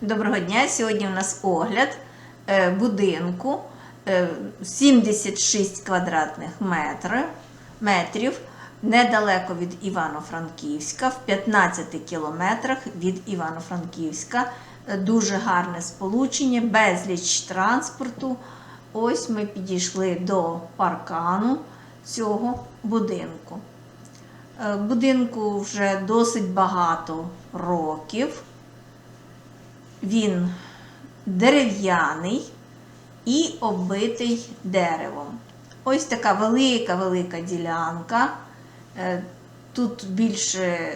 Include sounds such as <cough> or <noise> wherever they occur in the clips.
Доброго дня! Сьогодні у нас огляд е, будинку е, 76 квадратних метрів, недалеко від Івано-Франківська, в 15 кілометрах від Івано-Франківська. Е, Дуже гарне сполучення, безліч транспорту. Ось ми підійшли до паркану цього будинку. Е, Будинку вже досить багато років. Він дерев'яний і оббитий деревом. Ось така велика-велика ділянка. Е, Тут більше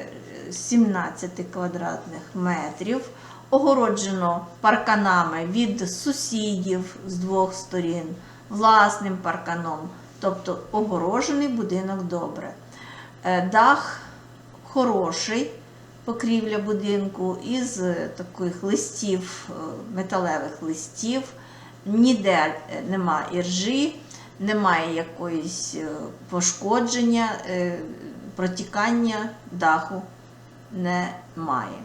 17 квадратних метрів. Огороджено парканами від сусідів з двох сторін, власним парканом. Тобто огорожений будинок добре. Е, Дах хороший, покрівля будинку із е, таких листів, е, металевих листів. Ніде е, нема іржі, немає якоїсь пошкодження, протікання даху немає.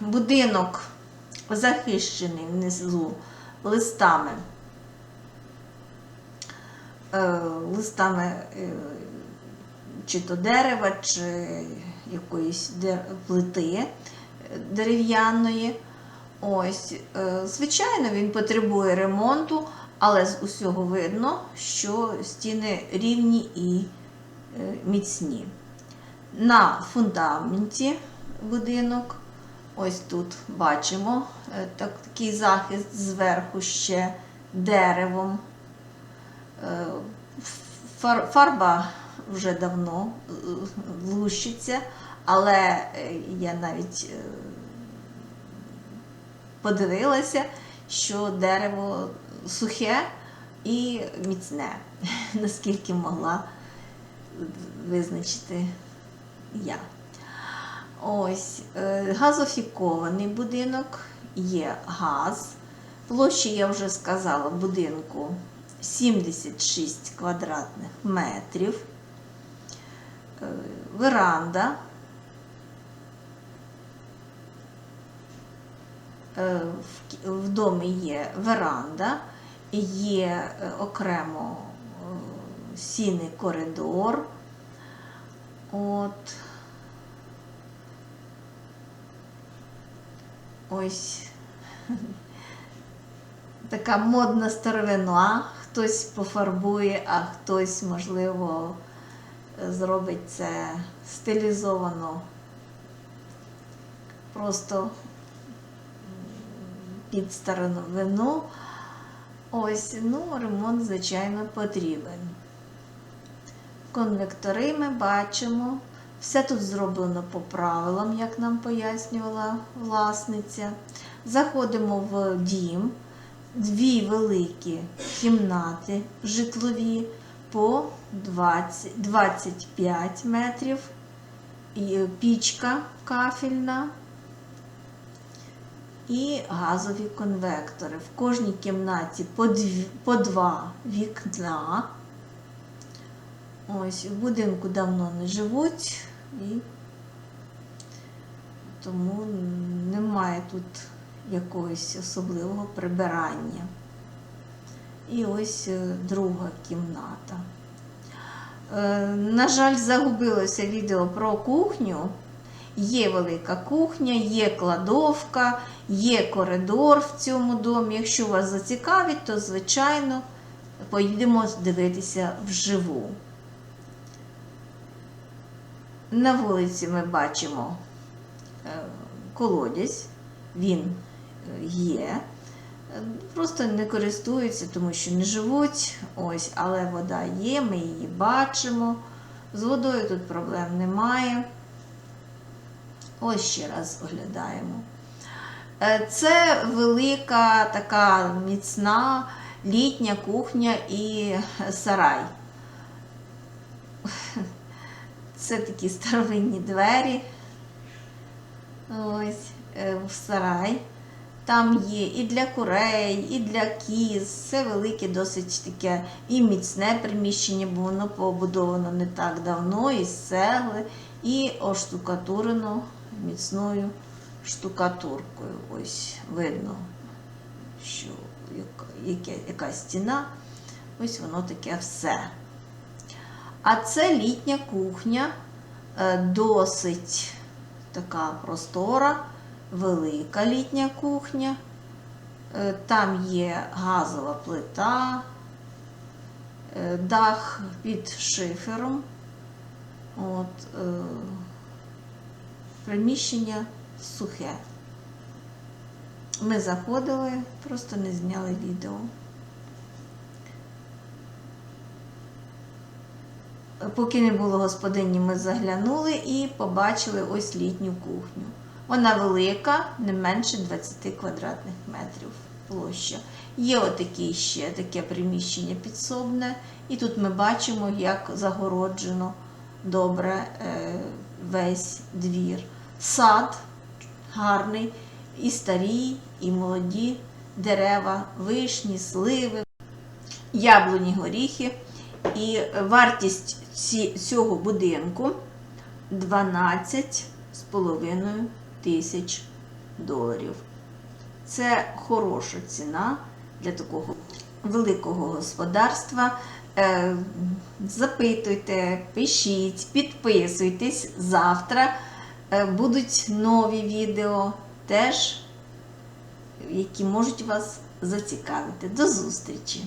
Будинок захищений внизу листами. Листами чи то дерева, чи якоїсь плити е, дерев'яної. Ось, е, звичайно, він потребує ремонту, але з усього видно, що стіни рівні і е, міцні. На фундаменті будинок, ось тут бачимо так, такий захист зверху ще деревом. Фарба вже давно е, лущиться, але е, я навіть е, подивилася, що дерево сухе і міцне, <laughs> наскільки могла визначити я. Ось газофікований будинок, є газ. Площа, я вже сказала, будинку 76 квадратних метрів. Е, Веранда. Е, в домі є веранда, є е, окремо сіний коридор. От. Ось <laughs> така модна старовина. Хтось пофарбує, а хтось, можливо, зробить це стилізовано. Просто під старовину. Ось, ну, ремонт, звичайно, потрібен. Конвектори ми бачимо. Все тут зроблено по правилам, як нам пояснювала власниця. Заходимо в дім, дві великі кімнати житлові по 20, 25 метрів, і пічка кафельна і газові конвектори. В кожній кімнаті по, дві, по два вікна. Ось в будинку давно не живуть, і тому немає тут якогось особливого прибирання. І ось е, друга кімната. Е, На жаль, загубилося відео про кухню. Є велика кухня, є кладовка, є коридор в цьому домі. Якщо вас зацікавить, то, звичайно, поїдемо дивитися вживу. На вулиці ми бачимо е, колодязь, він є. Просто не користуються, тому що не живуть. Ось, але вода є, ми її бачимо. З водою тут проблем немає. Ось ще раз оглядаємо. Е, Це велика така міцна літня кухня і сарай. Це такі старовинні двері. Ось е, в сарай. Там є і для курей, і для кіз. Це велике, досить таке і міцне приміщення, бо воно побудовано не так давно, із цегли, і оштукатурено міцною штукатуркою. Ось видно, що яка, яка стіна. Ось воно таке все. А це літня кухня, е, досить така простора, велика літня кухня. Е, Там є газова плита, е, дах під шифером. От, е, приміщення сухе. Ми заходили, просто не зняли відео. Поки не було господині, ми заглянули і побачили ось літню кухню. Вона велика, не менше 20 квадратних метрів площа. Є отакі ще таке приміщення підсобне, і тут ми бачимо, як загороджено добре е, весь двір. Сад гарний, і старі, і молоді дерева, вишні, сливи, яблуні, горіхи. І вартість цього будинку 12,5 тисяч доларів. Це хороша ціна для такого великого господарства. Е, Запитуйте, пишіть, підписуйтесь. Завтра е, будуть нові відео, теж, які можуть вас зацікавити. До зустрічі!